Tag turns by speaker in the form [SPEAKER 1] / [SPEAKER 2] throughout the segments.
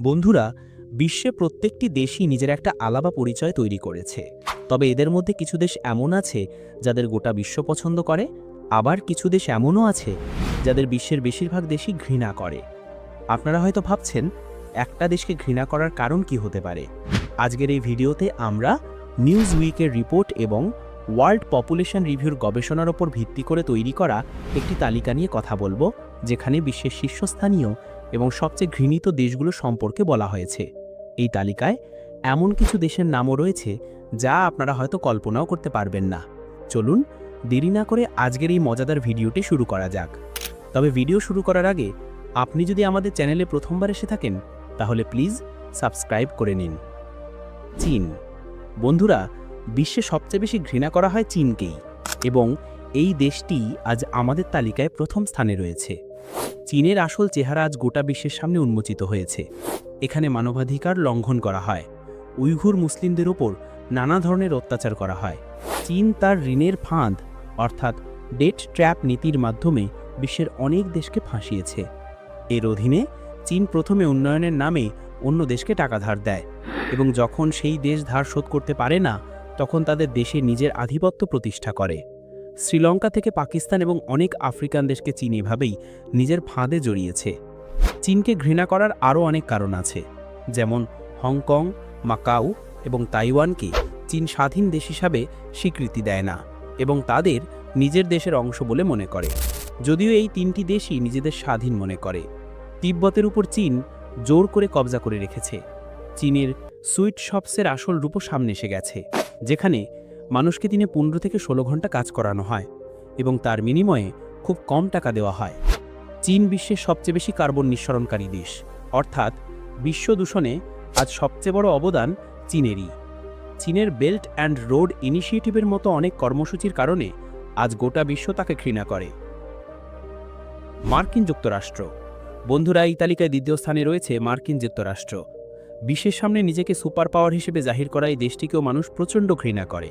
[SPEAKER 1] বন্ধুরা, বিশ্বে প্রত্যেকটি দেশই নিজের একটা আলাদা পরিচয় তৈরি করেছে। তবে এদের মধ্যে কিছু দেশ এমন আছে যাদের গোটা বিশ্ব পছন্দ করে, আবার কিছু দেশ এমনও আছে যাদের বিশ্বের বেশিরভাগ দেশই ঘৃণা করে। আপনারা হয়তো ভাবছেন, একটা দেশকে ঘৃণা করার কারণ কি হতে পারে? আজকের এই ভিডিওতে আমরা নিউজ উইকের রিপোর্ট এবং ওয়ার্ল্ড পপুলেশন রিভিউর গবেষণার ওপর ভিত্তি করে তৈরি করা একটি তালিকা নিয়ে কথা বলব, যেখানে বিশ্বের শীর্ষস্থানীয় এবং সবচেয়ে ঘৃণিত দেশগুলো সম্পর্কে বলা হয়েছে। এই তালিকায় এমন কিছু দেশের নামও রয়েছে যা আপনারা হয়তো কল্পনাও করতে পারবেন না। চলুন, দেরি না করে আজকের এই মজাদার ভিডিওটি শুরু করা যাক। তবে ভিডিও শুরু করার আগে আপনি যদি আমাদের চ্যানেলে প্রথমবার এসে থাকেন, তাহলে প্লিজ সাবস্ক্রাইব করে নিন। চীন। বন্ধুরা, বিশ্বে সবচেয়ে বেশি ঘৃণা করা হয় চীনকেই এবং এই দেশটি আজ আমাদের তালিকায় প্রথম স্থানে রয়েছে। চীনের আসল চেহারা আজ গোটা বিশ্বের সামনে উন্মোচিত হয়েছে। এখানে মানবাধিকার লঙ্ঘন করা হয়। উইঘুর মুসলিমদের ওপর নানা ধরনের অত্যাচার করা হয়। চীন তার ঋণের ফাঁদ, অর্থাৎ ডেট ট্র্যাপ নীতির মাধ্যমে বিশ্বের অনেক দেশকে ফাঁসিয়েছে। এর অধীনে চীন প্রথমে উন্নয়নের নামে অন্য দেশকে টাকা ধার দেয় এবং যখন সেই দেশ ধার শোধ করতে পারে না, তখন তাদের দেশে নিজের আধিপত্য প্রতিষ্ঠা করে। শ্রীলঙ্কা থেকে পাকিস্তান এবং অনেক আফ্রিকান দেশকে চীন এভাবেই নিজের ফাঁদে জড়িয়েছে। চীনকে ঘৃণা করার আরও অনেক কারণ আছে, যেমন হংকং, মাকাউ এবং তাইওয়ানকে চীন স্বাধীন দেশ হিসাবে স্বীকৃতি দেয় না এবং তাদের নিজের দেশের অংশ বলে মনে করে। যদিও এই তিনটি দেশই নিজেদের স্বাধীন মনে করে। তিব্বতের উপর চীন জোর করে কবজা করে রেখেছে। চীনের সুইট শপসের আসল রূপও সামনে এসে গেছে, যেখানে মানুষকে দিনে পনেরো থেকে ষোলো ঘণ্টা কাজ করানো হয় এবং তার বিনিময়ে খুব কম টাকা দেওয়া হয়। চীন বিশ্বের সবচেয়ে বেশি কার্বন নিঃসরণকারী দেশ। অর্থাৎ বিশ্ব দূষণে আজ সবচেয়ে বড় অবদান চীনেরই। চীনের বেল্ট অ্যান্ড রোড ইনিশিয়েটিভের মতো অনেক কর্মসূচির কারণে আজ গোটা বিশ্ব তাকে ঘৃণা করে। মার্কিন যুক্তরাষ্ট্র। বন্ধুরা, এই তালিকায় দ্বিতীয় স্থানে রয়েছে মার্কিন যুক্তরাষ্ট্র। বিশ্বের সামনে নিজেকে সুপার পাওয়ার হিসেবে জাহির করা এই দেশটিকেও মানুষ প্রচণ্ড ঘৃণা করে।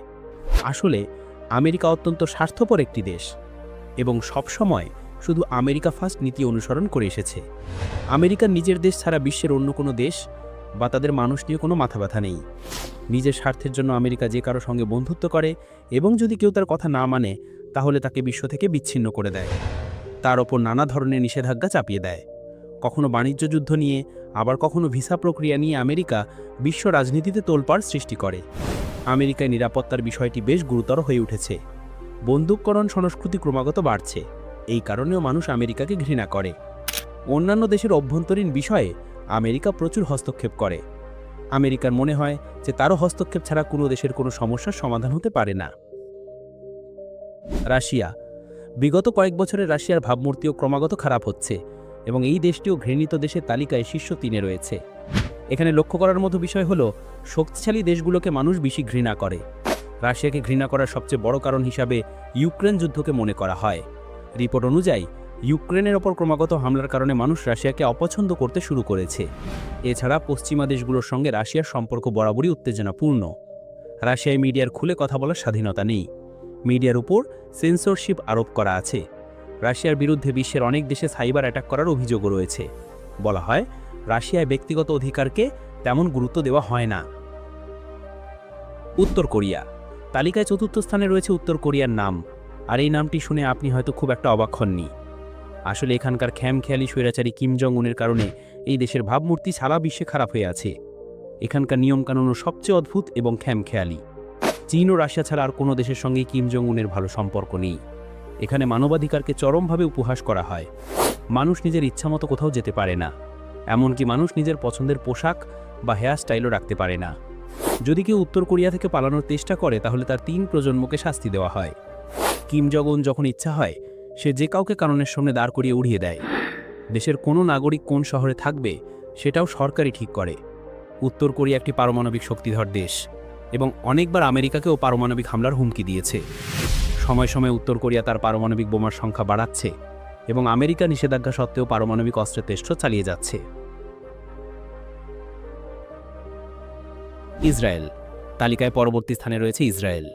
[SPEAKER 1] আসলে আমেরিকা অত্যন্ত স্বার্থপর একটি দেশ এবং সবসময় শুধু আমেরিকা ফার্স্ট নীতি অনুসরণ করে এসেছে। আমেরিকার নিজের দেশ ছাড়া বিশ্বের অন্য কোনো দেশ বা তাদের মানুষ নিয়ে কোনো মাথা ব্যথা নেই। নিজের স্বার্থের জন্য আমেরিকা যে কারও সঙ্গে বন্ধুত্ব করে এবং যদি কেউ তার কথা না মানে তাহলে তাকে বিশ্ব থেকে বিচ্ছিন্ন করে দেয়। তার ওপর নানা ধরনের নিষেধাজ্ঞা চাপিয়ে দেয়। কখনো বাণিজ্য যুদ্ধ নিয়ে, আবার কখনো ভিসা প্রক্রিয়া নিয়ে আমেরিকা বিশ্ব রাজনীতিতে তোলপাড় সৃষ্টি করে। আমেরিকায় নিরাপত্তার বিষয়টি বেশ গুরুতর হয়ে উঠেছে। বন্দুককরণ সংস্কৃতি ক্রমাগত বাড়ছে। এই কারণেও মানুষ আমেরিকাকে ঘৃণা করে। অন্যান্য দেশের অভ্যন্তরীণ বিষয়ে আমেরিকা প্রচুর হস্তক্ষেপ করে। আমেরিকার মনে হয় যে তারও হস্তক্ষেপ ছাড়া কোনো দেশের কোনো সমস্যার সমাধান হতে পারে না। রাশিয়া। বিগত কয়েক বছরে রাশিয়ার ভাবমূর্তিও ক্রমাগত খারাপ হচ্ছে এবং এই দেশটিও ঘৃণিত দেশের তালিকায় শীর্ষ তিনে রয়েছে। এখানে লক্ষ্য করার মতো বিষয় হলো, শক্তিশালী দেশগুলোকে মানুষ বেশি ঘৃণা করে। রাশিয়াকে ঘৃণা করার সবচেয়ে বড় কারণ হিসাবে ইউক্রেন যুদ্ধকে মনে করা হয়। রিপোর্ট অনুযায়ী, ইউক্রেনের ওপর ক্রমাগত হামলার কারণে মানুষ রাশিয়াকে অপছন্দ করতে শুরু করেছে। এছাড়া পশ্চিমা দেশগুলোর সঙ্গে রাশিয়ার সম্পর্ক বরাবরই উত্তেজনাপূর্ণ। রাশিয়ায় মিডিয়ার খুলে কথা বলার স্বাধীনতা নেই। মিডিয়ার উপর সেন্সরশিপ আরোপ করা আছে। রাশিয়ার বিরুদ্ধে বিশ্বের অনেক দেশে সাইবার অ্যাটাক করার অভিযোগও রয়েছে। বলা হয় রাশিয়ায় ব্যক্তিগত অধিকারকে তেমন গুরুত্ব দেওয়া হয় না। উত্তর কোরিয়া। তালিকায় চতুর্থ স্থানে রয়েছে উত্তর কোরিয়ার নাম। আর এই নামটি শুনে আপনি হয়তো খুব একটা অবাক হননি। আসলে এখানকার খ্যামখেয়ালি স্বৈরাচারী কিম জং উনের কারণে এই দেশের ভাবমূর্তি সারা বিশ্বে খারাপ হয়ে আছে। এখানকার নিয়মকানুনও সবচেয়ে অদ্ভুত এবং খ্যামখেয়ালি চীন ও রাশিয়া ছাড়া আর কোনো দেশের সঙ্গে কিম জং উনের ভালো সম্পর্ক নেই। এখানে মানবাধিকারকে চরমভাবে উপহাস করা হয়। মানুষ নিজের ইচ্ছামতো কোথাও যেতে পারে না। এমনকি মানুষ নিজের পছন্দের পোশাক বা হেয়ার স্টাইলও রাখতে পারে না। যদি কেউ উত্তর কোরিয়া থেকে পালানোর চেষ্টা করে, তাহলে তার তিন প্রজন্মকে শাস্তি দেওয়া হয়। কিম জগন যখন ইচ্ছা হয়, সে যে কাউকে কারণের সামনে দাঁড় করিয়ে উড়িয়ে দেয়। দেশের কোনো নাগরিক কোন শহরে থাকবে, সেটাও সরকারই ঠিক করে। উত্তর কোরিয়া একটি পারমাণবিক শক্তিধর দেশ এবং অনেকবার আমেরিকাকেও পারমাণবিক হামলার হুমকি দিয়েছে। সময় সময় উত্তর কোরিয়া তার পারমাণবিক বোমার সংখ্যা বাড়াচ্ছে এবং আমেরিকা নিষেধাজ্ঞা সত্ত্বেও পারমাণবিক অস্ত্রের চেষ্টা চালিয়ে যাচ্ছে। ইসরায়েল। তালিকায় পরবর্তী স্থানে রয়েছে ইসরায়েল।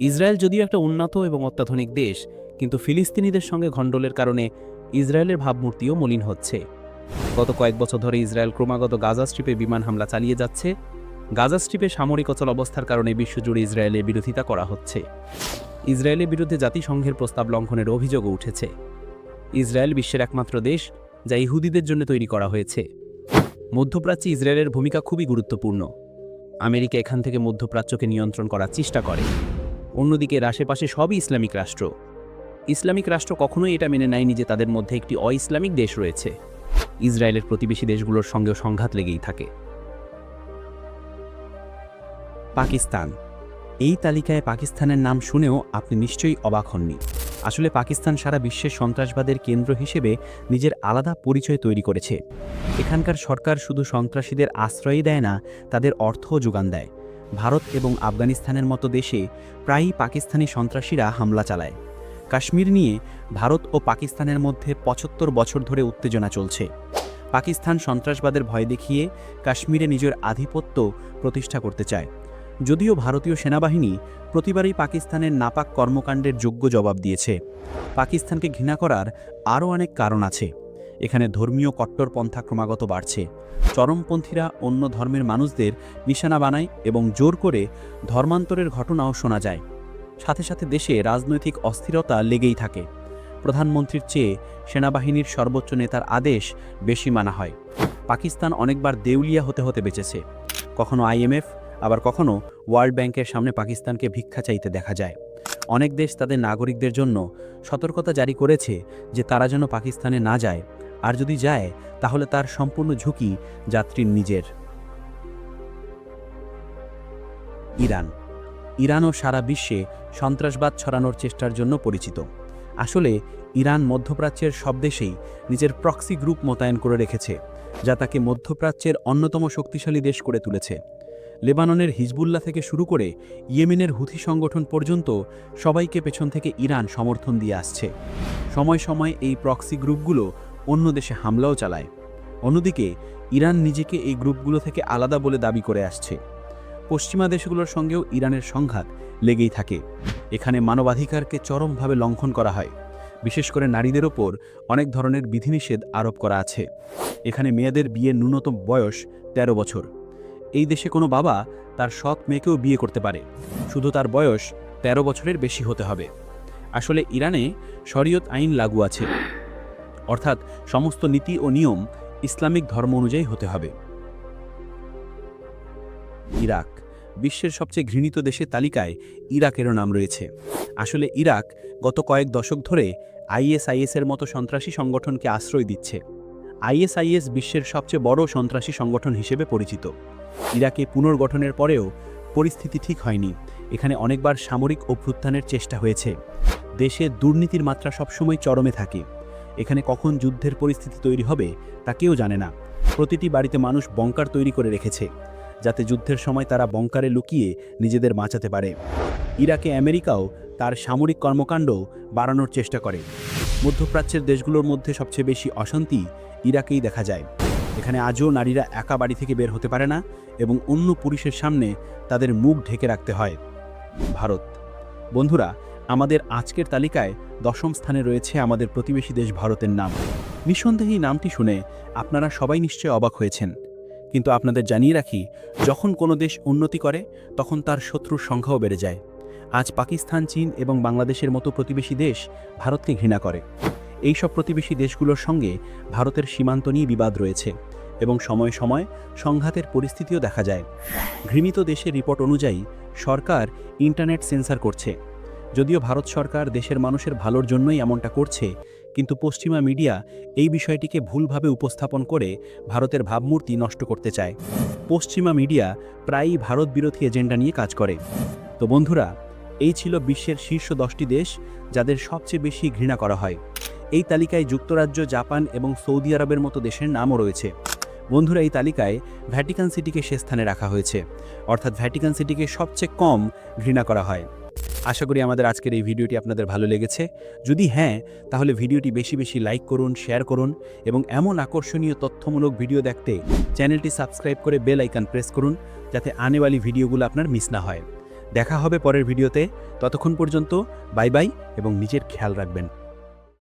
[SPEAKER 1] ইসরায়েল যদিও একটা উন্নত এবং অত্যাধুনিক দেশ, কিন্তু ফিলিস্তিনিদের সঙ্গে গণ্ডলের কারণে ইসরায়েলের ভাবমূর্তিও মলিন হচ্ছে। গত কয়েক বছর ধরে ইসরায়েল ক্রমাগত গাজা স্ট্রিপে বিমান হামলা চালিয়ে যাচ্ছে। গাজা স্ট্রিপে সামরিক অচল অবস্থার কারণে বিশ্বজুড়ে ইসরায়েলের বিরোধিতা করা হচ্ছে। ইসরায়েলের বিরুদ্ধে জাতিসংঘের প্রস্তাব লঙ্ঘনের অভিযোগও উঠেছে। ইসরায়েল বিশ্বের একমাত্র দেশ, যা ইহুদিদের জন্য তৈরি করা হয়েছে। মধ্যপ্রাচ্যে ইসরায়েলের ভূমিকা খুবই গুরুত্বপূর্ণ। আমেরিকা এখান থেকে মধ্যপ্রাচ্যকে নিয়ন্ত্রণ করার চেষ্টা করে। অন্যদিকে আশেপাশে সবই ইসলামিক রাষ্ট্র। ইসলামিক রাষ্ট্র কখনোই এটা মেনে নেয়নি যে তাদের মধ্যে একটি অ ইসলামিক দেশ রয়েছে। ইসরায়েলের প্রতিবেশী দেশগুলোর সঙ্গেও সংঘাত লেগেই থাকে। পাকিস্তান। এই তালিকায় পাকিস্তানের নাম শুনেও আপনি নিশ্চয়ই অবাক হননি। আসলে পাকিস্তান সারা বিশ্বের সন্ত্রাসবাদের কেন্দ্র হিসেবে নিজের আলাদা পরিচয় তৈরি করেছে। এখানকার সরকার শুধু সন্ত্রাসীদের আশ্রয়ই দেয় না, তাদের অর্থও যোগান দেয়। ভারত এবং আফগানিস্তানের মতো দেশে প্রায়ই পাকিস্তানি সন্ত্রাসীরা হামলা চালায়। কাশ্মীর নিয়ে ভারত ও পাকিস্তানের মধ্যে পঁচাত্তর বছর ধরে উত্তেজনা চলছে। পাকিস্তান সন্ত্রাসবাদের ভয় দেখিয়ে কাশ্মীরে নিজের আধিপত্য প্রতিষ্ঠা করতে চায়। যদিও ভারতীয় সেনাবাহিনী প্রতিবারই পাকিস্তানের নাপাক কর্মকাণ্ডের যোগ্য জবাব দিয়েছে। পাকিস্তানকে ঘৃণা করার আরও অনেক কারণ আছে। এখানে ধর্মীয় কট্টরপন্থা ক্রমাগত বাড়ছে। চরমপন্থীরা অন্য ধর্মের মানুষদের নিশানা বানায় এবং জোর করে ধর্মান্তরের ঘটনাও শোনা যায়। সাথে সাথে দেশে রাজনৈতিক অস্থিরতা লেগেই থাকে। প্রধানমন্ত্রীর চেয়ে সেনাবাহিনীর সর্বোচ্চ নেতার আদেশ বেশি মানা হয়। পাকিস্তান অনেকবার দেউলিয়া হতে হতে বেঁচেছে। কখনো আইএমএফ আবার কখনো ওয়ার্ল্ড ব্যাংকের সামনে পাকিস্তানকে ভিক্ষা চাইতে দেখা যায়। অনেক দেশ তাদের নাগরিকদের জন্য সতর্কতা জারি করেছে যে তারা যেন পাকিস্তানে না যায়। আর যদি যায়, তাহলে তার সম্পূর্ণ ঝুঁকি যাত্রীর নিজের। ইরান। ইরানও সারা বিশ্বে সন্ত্রাসবাদ ছড়ানোর চেষ্টার জন্য পরিচিত। আসলে, ইরান মধ্যপ্রাচ্যের সব দেশেই নিজের প্রক্সি গ্রুপ মোতায়েন করে রেখেছে, যা তাকে মধ্যপ্রাচ্যের অন্যতম শক্তিশালী দেশ করে তুলেছে। লেবাননের হিজবুল্লাহ থেকে শুরু করে ইয়েমেনের হুথি সংগঠন পর্যন্ত সবাইকে পেছন থেকে ইরান সমর্থন দিয়ে আসছে। সময় সময় এই প্রক্সি গ্রুপগুলো অন্য দেশে হামলাও চালায়। অন্যদিকে, ইরান নিজেকে এই গ্রুপগুলো থেকে আলাদা বলে দাবি করে আসছে। পশ্চিমা দেশগুলোর সঙ্গেও ইরানের সংঘাত লেগেই থাকে। এখানে মানবাধিকারকে চরমভাবে লঙ্ঘন করা হয়। বিশেষ করে নারীদের ওপর অনেক ধরনের বিধিনিষেধ আরোপ করা আছে। এখানে মেয়েদের বিয়ের ন্যূনতম বয়স ১৩ বছর। এই দেশে কোনো বাবা তার সৎ মেয়েকেও বিয়ে করতে পারে। শুধু তার বয়স ১৩ বছরের বেশি হতে হবে। আসলে ইরানে শরীয়ত আইন লাগু আছে। অর্থাৎ সমস্ত নীতি ও নিয়ম ইসলামিক ধর্ম অনুযায়ী হতে হবে। ইরাক, বিশ্বের সবচেয়ে ঘৃণিত দেশের তালিকায় ইরাকেরও নাম রয়েছে। আসলে ইরাক গত কয়েক দশক ধরে আইএসআইএসের মতো সন্ত্রাসী সংগঠনকে আশ্রয় দিচ্ছে। আইএসআইএস বিশ্বের সবচেয়ে বড় সন্ত্রাসী সংগঠন হিসেবে পরিচিত। ইরাকে পুনর্গঠনের পরেও পরিস্থিতি ঠিক হয়নি। এখানে অনেকবার সামরিক অভ্যুত্থানের চেষ্টা হয়েছে। দেশে দুর্নীতির মাত্রা সবসময় চরমে থাকে। এখানে কখন যুদ্ধের পরিস্থিতি তৈরি হবে, তা কেউ জানে না। প্রতিটি বাড়িতে মানুষ বঙ্কার তৈরি করে রেখেছে, যাতে যুদ্ধের সময় তারা বঙ্কারে লুকিয়ে নিজেদের বাঁচাতে পারে। ইরাকে আমেরিকাও তার সামরিক কর্মকাণ্ড বাড়ানোর চেষ্টা করে। মধ্যপ্রাচ্যের দেশগুলোর মধ্যে সবচেয়ে বেশি অশান্তি ইরাকেই দেখা যায়। এখানে আজও নারীরা একা বাড়ি থেকে বের হতে পারে না এবং অন্য পুরুষের সামনে তাদের মুখ ঢেকে রাখতে হয়। ভারত। বন্ধুরা, আমাদের আজকের তালিকায় দশম স্থানে রয়েছে আমাদের প্রতিবেশী দেশ ভারতের নাম। নিঃসন্দেহে নামটি শুনে আপনারা সবাই নিশ্চয় অবাক হয়েছেন। কিন্তু আপনাদের জানিয়ে রাখি, যখন কোনো দেশ উন্নতি করে, তখন তার শত্রুর সংখ্যাও বেড়ে যায়। আজ পাকিস্তান, চীন এবং বাংলাদেশের মতো প্রতিবেশী দেশ ভারতকে ঘৃণা করে। এই সব প্রতিবেশী দেশগুলোর সঙ্গে ভারতের সীমান্ত নিয়ে বিবাদ রয়েছে এবং সময় সময় সংঘাতের পরিস্থিতিও দেখা যায়। ঘৃণিত দেশের রিপোর্ট অনুযায়ী, সরকার ইন্টারনেট সেন্সার করছে। যদিও ভারত সরকার দেশের মানুষের ভালোর জন্যই এমনটা করছে, কিন্তু পশ্চিমা মিডিয়া এই বিষয়টিকে ভুলভাবে উপস্থাপন করে ভারতের ভাবমূর্তি নষ্ট করতে চায়। পশ্চিমা মিডিয়া প্রায়ই ভারত বিরোধী এজেন্ডা নিয়ে কাজ করে। তো বন্ধুরা, এই ছিল বিশ্বের শীর্ষ দশটি দেশ যাদের সবচেয়ে বেশি ঘৃণা করা হয়। এই তালিকায় যুক্তরাজ্য, জাপান এবং সৌদি আরবের মতো দেশের নামও রয়েছে। বন্ধুরা, এই তালিকায় ভ্যাটিকান সিটিকে সে স্থানে রাখা হয়েছে। অর্থাৎ ভ্যাটিকান সিটিকে সবচেয়ে কম ঘৃণা করা হয়। আশা করি আমাদের আজকের এই ভিডিওটি আপনাদের ভালো লেগেছে। যদি হ্যাঁ তাহলে ভিডিওটি বেশি বেশি লাইক করুন, শেয়ার করুন এবং এমন আকর্ষণীয় তথ্যমূলক ভিডিও দেখতে চ্যানেলটি সাবস্ক্রাইব করে বেল আইকন প্রেস করুন যাতে আনেওয়ালি ভিডিওগুলো আপনার মিস না হয়। দেখা হবে পরের ভিডিওতে। ততক্ষণ পর্যন্ত বাই বাই এবং নিজের খেয়াল রাখবেন।